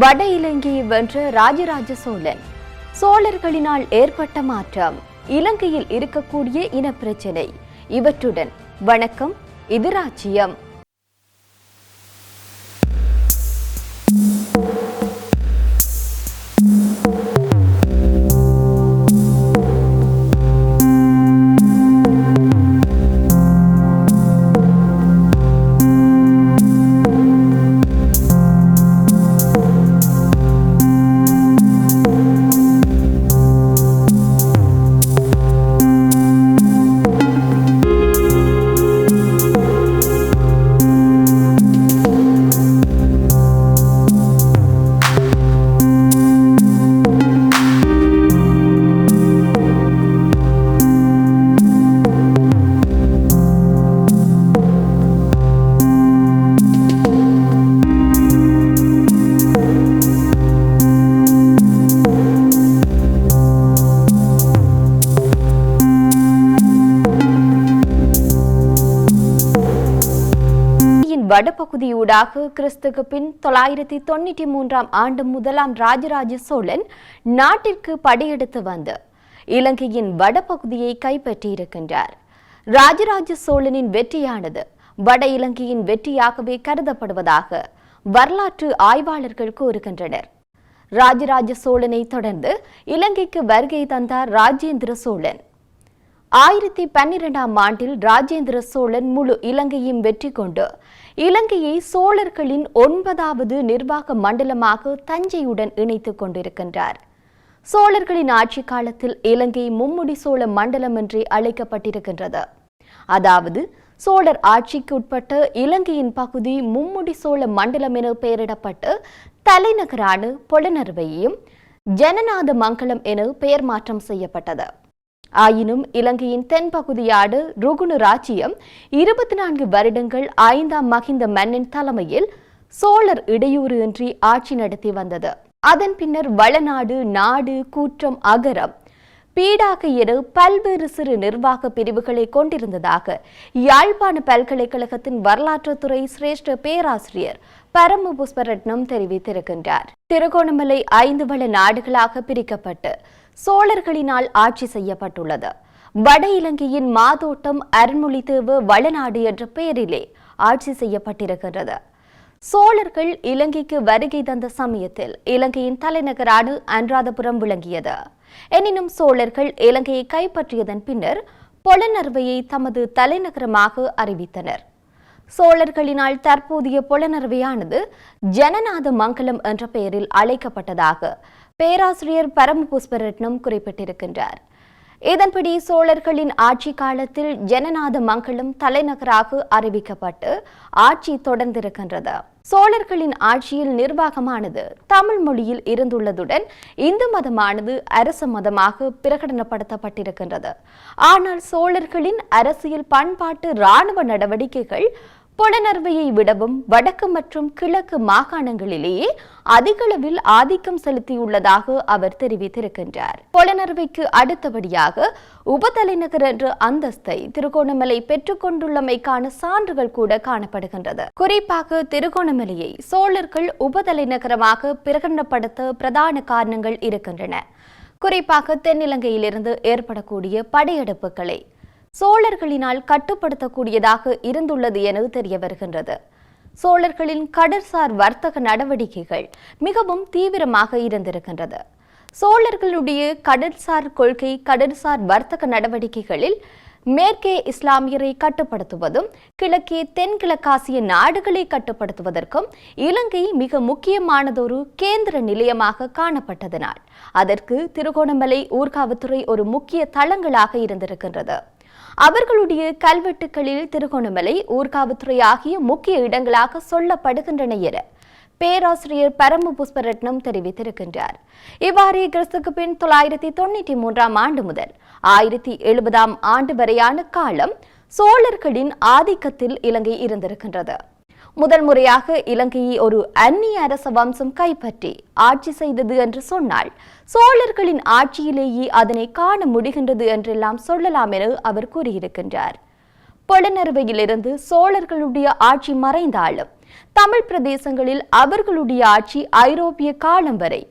வட இலங்கையை வென்ற ராஜராஜ சோழன். சோழர்களினால் ஏற்பட்ட மாற்றம் இலங்கையில் இருக்கக்கூடிய இன பிரச்சினை இவற்றுடன் வணக்கம் இது ராஜ்யம் வடபகுதியூடாக கிறிஸ்துக்கு பின் தொள்ளாயிரத்தி தொண்ணூற்றி மூன்றாம் ஆண்டு முதலாம் ராஜராஜ சோழன் நாட்டிற்கு படையெடுத்து வந்து இலங்கையின் வடபகுதியை கைப்பற்றியிருக்கின்றார். ராஜராஜ சோழனின் வெற்றியானது வட இலங்கையின் வெற்றியாகவே கருதப்படுவதாக வரலாற்று ஆய்வாளர்கள் கூறுகின்றனர். ராஜராஜ சோழனை தொடர்ந்து இலங்கைக்கு வருகை தந்தார் ராஜேந்திர சோழன். ஆயிரத்தி பன்னிரெண்டாம் ஆண்டில் ராஜேந்திர சோழன் முழு இலங்கையும் வெற்றி கொண்டு இலங்கையை சோழர்களின் ஒன்பதாவது நிர்வாக மண்டலமாக தஞ்சையுடன் இணைத்துக் கொண்டிருக்கின்றார். சோழர்களின் ஆட்சி காலத்தில் இலங்கை மும்முடி சோழ மண்டலம் என்றே அழைக்கப்பட்டிருக்கின்றது. அதாவது சோழர் ஆட்சிக்கு உட்பட்ட இலங்கையின் பகுதி மும்முடி சோழ மண்டலம் என பெயரிடப்பட்டு தலைநகரான பொலனறுவையும் ஜனநாத மங்கலம் என பெயர் மாற்றம் செய்யப்பட்டது. ஆயினும் இலங்கையின் தென்பகுதியாடு ருகுணு ராச்சியம் இருபத்தி நான்கு வருடங்கள் ஐந்தாம் மகிந்த மன்னன் தலைமையில் சோழர் இடையூறு இன்றி ஆட்சி நடத்தி வந்தது. அதன் பின்னர் வளநாடு நாடு கூற்றம் அகரம் பீடாக என பல்வேறு சிறு நிர்வாக பிரிவுகளை கொண்டிருந்ததாக யாழ்ப்பாண பல்கலைக்கழகத்தின் வரலாற்றுத்துறை சிரேஷ்ட பேராசிரியர் பரம புஷ்பரட்னம் தெரிவித்திருக்கின்றார். திருகோணமலை ஐந்து வள நாடுகளாக பிரிக்கப்பட்டு சோழர்களினால் ஆட்சி செய்யப்பட்டுள்ளது. வட இலங்கையின் மாதோட்டம் அருண்மொழித்தீவு வளநாடு என்ற பெயரிலே ஆட்சி செய்யப்பட்டிருக்கிறது சோழர்கள் இலங்கைக்கு வருகை தந்த சமயத்தில் இலங்கையின் தலைநகரான அனுராதபுரம் விளங்கியது. எனினும் சோழர்கள் இலங்கையை கைப்பற்றியதன் பின்னர் பொலனர்வையை தமது தலைநகரமாக அறிவித்தனர். சோழர்களினால் தற்போதைய பொலனறுவையானது ஜனநாத மங்கலம் என்ற பெயரில் அழைக்கப்பட்டதாக பேராசிரியர் பரமபுஷ்பரட்னம் குறிப்பிட்டிருக்கின்றார். இதன்படி சோழர்களின் ஆட்சி காலத்தில் ஜனநாத மங்கலம் தலைநகராக அறிவிக்கப்பட்டு ஆட்சி தொடர்ந்திருக்கின்றது. சோழர்களின் ஆட்சியில் நிர்வாகமானது தமிழ் மொழியில் இருந்துள்ளதுடன் இந்து மதமானது அரச மதமாக பிரகடனப்படுத்தப்பட்டிருக்கின்றது. ஆனால் சோழர்களின் அரசியல் பண்பாட்டு இராணுவ நடவடிக்கைகள் புலனர்வையை விடவும் வடக்கு மற்றும் கிழக்கு மாகாணங்களிலேயே அதிகளவில் ஆதிக்கம் செலுத்தியுள்ளதாக அவர் தெரிவித்திருக்கின்றார். புலனர்வைக்கு அடுத்தபடியாக உபதலைநகர் என்ற அந்தஸ்தை திருகோணமலை பெற்றுக்கொண்டுள்ளமைக்கான சான்றுகள் கூட காணப்படுகின்றது. குறிப்பாக திருகோணமலையை சோழர்கள் உபதலைநகரமாக பிரகடனப்படுத்த பிரதான காரணங்கள் இருக்கின்றன. குறிப்பாக தென்னிலங்கையிலிருந்து ஏற்படக்கூடிய படையெடுப்புகளை சோழர்களினால் கட்டுப்படுத்தக்கூடியதாக இருந்துள்ளது என தெரிய வருகின்றது. சோழர்களின் கடற்சார் வர்த்தக நடவடிக்கைகள் மிகவும் தீவிரமாக இருந்திருக்கின்றது. சோழர்களுடைய கடற்சார் கொள்கை கடற்சார் வர்த்தக நடவடிக்கைகளில் மேற்கே இஸ்லாமியரை கட்டுப்படுத்துவதும் கிழக்கே தென்கிழக்காசிய நாடுகளை கட்டுப்படுத்துவதற்கும் இலங்கை மிக முக்கியமானதொரு கேந்திர நிலையமாக காணப்பட்டதனால் அதற்கு திருகோணமலை ஊர்காவத்துறை ஒரு முக்கிய தளங்களாக இருந்திருக்கின்றது. அவர்களுடைய கல்வெட்டுகளில் திருகோணமலை ஊர்காவத்துறை ஆகிய முக்கிய இடங்களாக சொல்லப்படுகின்றன என பேராசிரியர் பரம புஷ்பரட்னம் தெரிவித்திருக்கின்றார். இவ்வாறு கிறிஸ்துக்கு பின் தொள்ளாயிரத்தி தொண்ணூற்றி மூன்றாம் ஆண்டு முதல் ஆயிரத்தி எழுபதாம் ஆண்டு வரையான காலம் சோழர்களின் ஆதிக்கத்தில் இலங்கை இருந்திருக்கின்றது. முதல் முறையாக இலங்கையை ஒரு அந்நிய அரச வம்சம் கைப்பற்றி ஆட்சி செய்தது என்று சொன்னால் சோழர்களின் ஆட்சியிலேயே அதனை காண முடிகின்றது என்றெல்லாம் சொல்லலாம் என அவர் கூறியிருக்கின்றார். பொலனறுவையிலிருந்து சோழர்களுடைய ஆட்சி மறைந்தாலும் தமிழ் பிரதேசங்களில் அவர்களுடைய ஆட்சி ஐரோப்பிய காலம் வரை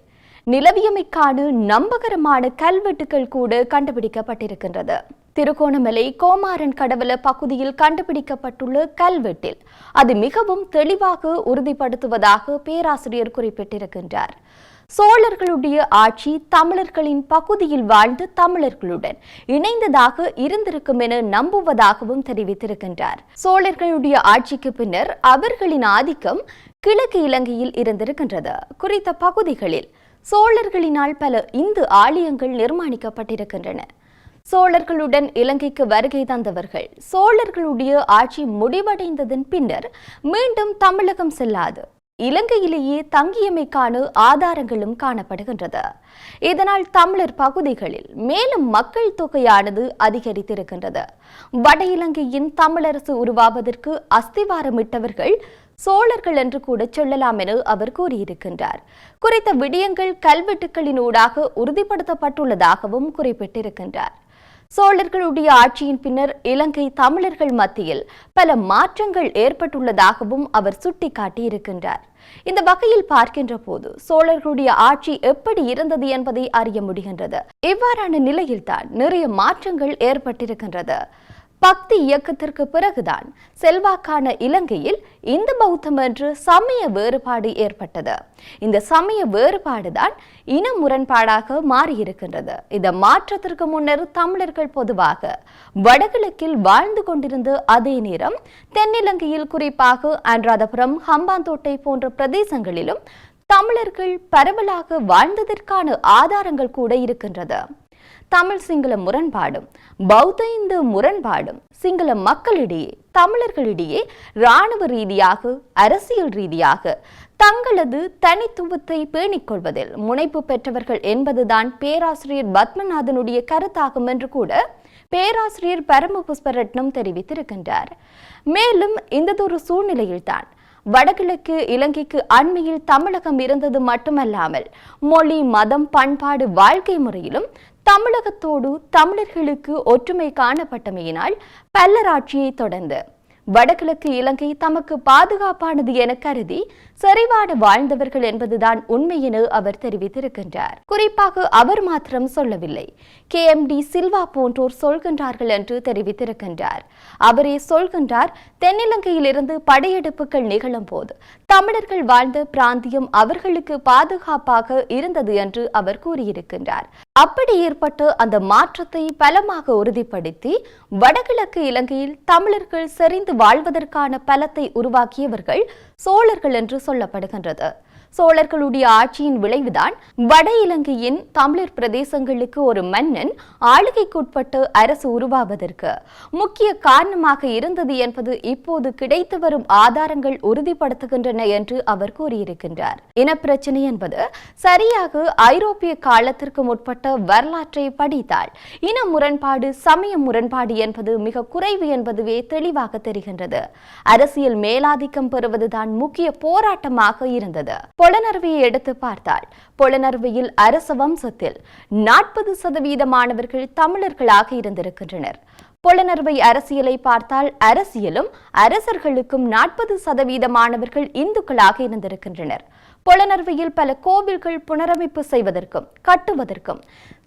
நிலவியமைக்கான நம்பகரமான கல்வெட்டுகள் கூட கண்டுபிடிக்கப்பட்டிருக்கின்றது. திருகோணமலை கோமாரன் கடவல பகுதியில் கண்டுபிடிக்கப்பட்டுள்ள கல்வெட்டில். அது மிகவும் தெளிவாக உறுதிப்படுத்துவதாக பேராசிரியர் குறிப்பிட்டிருக்கின்றார். சோழர்களுடைய ஆட்சி தமிழர்களின் பகுதியில் வாழ்ந்து தமிழர்களுடன் இணைந்ததாக இருந்திருக்கும் என நம்புவதாகவும் தெரிவித்திருக்கின்றார். சோழர்களுடைய ஆட்சிக்கு பின்னர் அவர்களின் ஆதிக்கம் கிழக்கு இலங்கையில் இருந்திருக்கின்றது. குறித்த பகுதிகளில் சோழர்களினால் பல இந்து ஆலயங்கள் நிர்மாணிக்கப்பட்டிருக்கின்றன. சோழர்களுடன் இலங்கைக்கு வருகை தந்தவர்கள். சோழர்களுடைய ஆட்சி முடிவடைந்ததன் பின்னர் மீண்டும் தமிழகம் செல்லாது. இலங்கையிலேயே தங்கியமைக்கான ஆதாரங்களும் காணப்படுகின்றது. இதனால் தமிழர் பகுதிகளில் மேலும் மக்கள் தொகையானது அதிகரித்திருக்கின்றது. வட இலங்கையின் தமிழரசு உருவாவதற்கு அஸ்திவாரமிட்டவர்கள் சோழர்கள் என்று கூட சொல்லலாம் என அவர் கூறியிருக்கின்றார். குறித்த விடயங்கள் கல்வெட்டுக்களின் ஊடாக உறுதிப்படுத்தப்பட்டுள்ளதாகவும் குறிப்பிட்டிருக்கின்றார். சோழர்களுடைய ஆட்சியின் பின்னர் இலங்கை தமிழர்கள் மத்தியில் பல மாற்றங்கள் ஏற்பட்டுள்ளதாகவும் அவர் சுட்டிக்காட்டியிருக்கின்றார். இந்த வகையில் பார்க்கின்ற போது சோழர்களுடைய ஆட்சி எப்படி இருந்தது என்பதை அறிய முடிகின்றது. இவ்வாறான நிலையில்தான் நிறைய மாற்றங்கள் ஏற்பட்டிருக்கின்றது. பக்தி இயக்கத்திற்கு பிறகுதான் செல்வாக்கான இலங்கையில் இந்து பௌத்தம் என்று சமய வேறுபாடு ஏற்பட்டது. இந்த சமய வேறுபாடுதான் இன முரண்பாடாக மாறியிருக்கின்றது. இந்த மாற்றத்திற்கு முன்னர் தமிழர்கள் பொதுவாக வடகிழக்கில் வாழ்ந்து கொண்டிருந்த அதே நேரம் தென்னிலங்கையில் குறிப்பாக அனுராதபுரம் ஹம்பாந்தோட்டை போன்ற பிரதேசங்களிலும் தமிழர்கள் பரவலாக வாழ்ந்ததற்கான ஆதாரங்கள் கூட இருக்கின்றது. தமிழ் சிங்கள முரண்பாடும் பௌத்த இந்து முரண்பாடும் சிங்கள மக்களிடையே தமிழர்களிடையே இராணுவ ரீதியாக அரசியல் ரீதியாக தங்களது தனித்துவத்தை பேணிக்கொள்வதில் முனைப்பு பெற்றவர்கள் என்பதுதான் பேராசிரியர் பத்மநாதனுடைய கருத்தாகும் என்று கூட பேராசிரியர் பரமபுஷ்பரட்னம் தெரிவித்திருக்கின்றார். மேலும் இந்ததொரு சூழ்நிலையில்தான் வடகிழக்கு இலங்கைக்கு அண்மையில் தமிழகம் இருந்தது மட்டுமல்லாமல் மொழி மதம் பண்பாடு வாழ்க்கை முறையிலும் தமிழகத்தோடு தமிழர்களுக்கு ஒற்றுமை காணப்பட்டமையினால் பல்லராட்சியை தொடர்ந்து வடகிழக்கு இலங்கை தமக்கு பாதுகாப்பானது என கருதி செறிவான வாழ்ந்தவர்கள் என்பதுதான் உண்மை என அவர் தெரிவித்திருக்கின்றார். குறிப்பாக அவர் மாத்திரம் சொல்லவில்லை. கே. எம். டி. சில்வா போன்றோர் சொல்கின்றார்கள் என்று தெரிவித்திருக்கின்றார். அவரே சொல்கின்றார் தென்னிலங்கையிலிருந்து படையெடுப்புகள் நிகழும் போது தமிழர்கள் வாழ்ந்த பிராந்தியம் அவர்களுக்கு பாதுகாப்பாக இருந்தது என்று அவர் கூறியிருக்கின்றார். அப்படி ஏற்பட்ட அந்த மாற்றத்தை பலமாக உறுதிப்படுத்தி வடகிழக்கு இலங்கையில் தமிழர்கள் செறிந்து வாழ்வதற்கான பலத்தை உருவாக்கியவர்கள் சோழர்கள் என்று சொல்லப்படுகின்றது. சோழர்களுடைய ஆட்சியின் விளைவுதான் வட இலங்கையின் தமிழர் பிரதேசங்களுக்கு ஒரு மன்னன் ஆளுகைக்குட்பட்டு அரசு உருவாவதற்கு முக்கிய காரணமாக இருந்தது என்பது இப்போது கிடைத்து வரும் ஆதாரங்கள் உறுதிப்படுத்துகின்றன என்று அவர் கூறியிருக்கின்றார். இனப்பிரச்சனை என்பது சரியாக ஐரோப்பிய காலத்திற்கு முற்பட்ட வரலாற்றை படித்தால் இன முரண்பாடு சமய முரண்பாடு என்பது மிக குறைவு என்பதுவே தெளிவாக தெரிகின்றது. அரசியல் மேலாதிக்கம் பெறுவதுதான் முக்கிய போராட்டமாக இருந்தது. பொலனர்வியை எடுத்து பார்த்தால் பொலனர்வியில் அரச வம்சத்தில் நாற்பது சதவீத மாணவர்கள் தமிழர்களாக இருந்திருக்கின்றனர். பொலனர்வை அரசியலை பார்த்தால் அரசியலும் அரசர்களுக்கும் நாற்பது சதவீத மாணவர்கள் இந்துக்களாக இருந்திருக்கின்றனர். பொலனறுவையில் பல கோவில்கள் புனரமைப்பு செய்வதற்கும் கட்டுவதற்கும்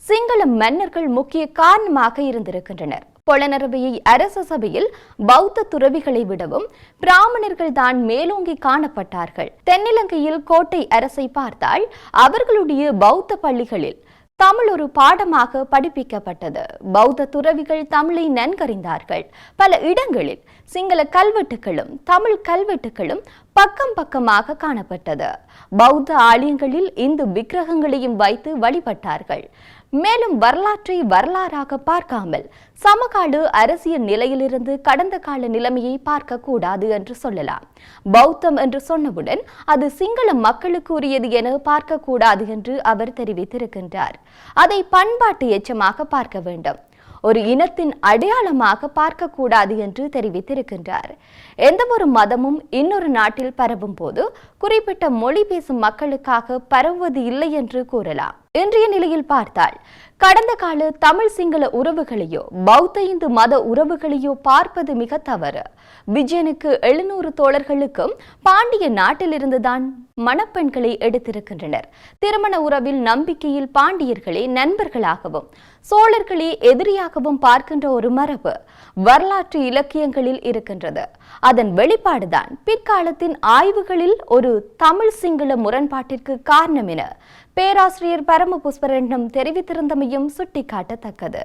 சிங்கள மன்னர்கள் முக்கிய காரணமாக இருந்திருக்கின்றனர். பொலனறுவையை அரச சபையில் பௌத்த துறவிகளை விடவும் பிராமணர்கள் தான் மேலோங்கி காணப்பட்டார்கள். தென்னிலங்கையில் கோட்டை அரசை பார்த்தால் அவர்களுடைய பௌத்த பள்ளிகளில் தமிழ் ஒரு பாடமாக படிப்பிக்கப்பட்டது. பௌத்த துறவிகள் தமிழை நன்கறிந்தார்கள். பல இடங்களில் சிங்கள கல்வெட்டுகளும் தமிழ் கல்வெட்டுகளும் பக்கம் பக்கமாக காணப்பட்டது. பௌத்த ஆலயங்களில் இந்து விக்கிரகங்களையும் வைத்து வழிபட்டார்கள். மேலும் வரலாற்றை வரலாறாக பார்க்காமல் சமகால அரசியல் நிலையிலிருந்து கடந்த கால நிலைமையை பார்க்கக்கூடாது என்று சொல்லலாம். பௌத்தம் என்று சொன்னவுடன் அது சிங்கள மக்களுக்கு உரியது என பார்க்கக்கூடாது என்று அவர் தெரிவித்திருக்கின்றார். அதை பண்பாட்டு எச்சமாக பார்க்க வேண்டும். ஒரு இனத்தின் அடையாளமாக பார்க்கக்கூடாது என்று தெரிவித்திருக்கின்றார். எந்த ஒரு மதமும் இன்னொரு நாட்டில் பரவும் போது குறிப்பிட்ட மொழி பேசும் மக்களுக்காக பரவுவது இல்லை என்று கூறலாம். இன்றைய நிலையில் பார்த்தால் கடந்த கால தமிழ் சிங்கள உறவுகளையோ பௌத்த இந்து மத உறவுகளையோ பார்ப்பது மிக தவறு. விஜயனுக்கு எழுநூறு தோழர்களுக்கும் பாண்டிய நாட்டிலிருந்துதான் மணப்பெண்களை எடுத்திருக்கின்றனர். திருமண உறவில் நம்பிக்கையில் பாண்டியர்களே நண்பர்களாகவும் சோழர்களே எதிரியாகவும் பார்க்கின்ற ஒரு மரபு வரலாற்று இலக்கியங்களில் இருக்கின்றது. அதன் வெளிப்பாடுதான் பிற்காலத்தின் ஆய்வுகளில் ஒரு தமிழ் சிங்கள முரண்பாட்டிற்கு காரணம் என பேராசிரியர் பரமபுஷ்பரெண்டம் தெரிவித்திருந்தமையும் சுட்டிக்காட்டத்தக்கது.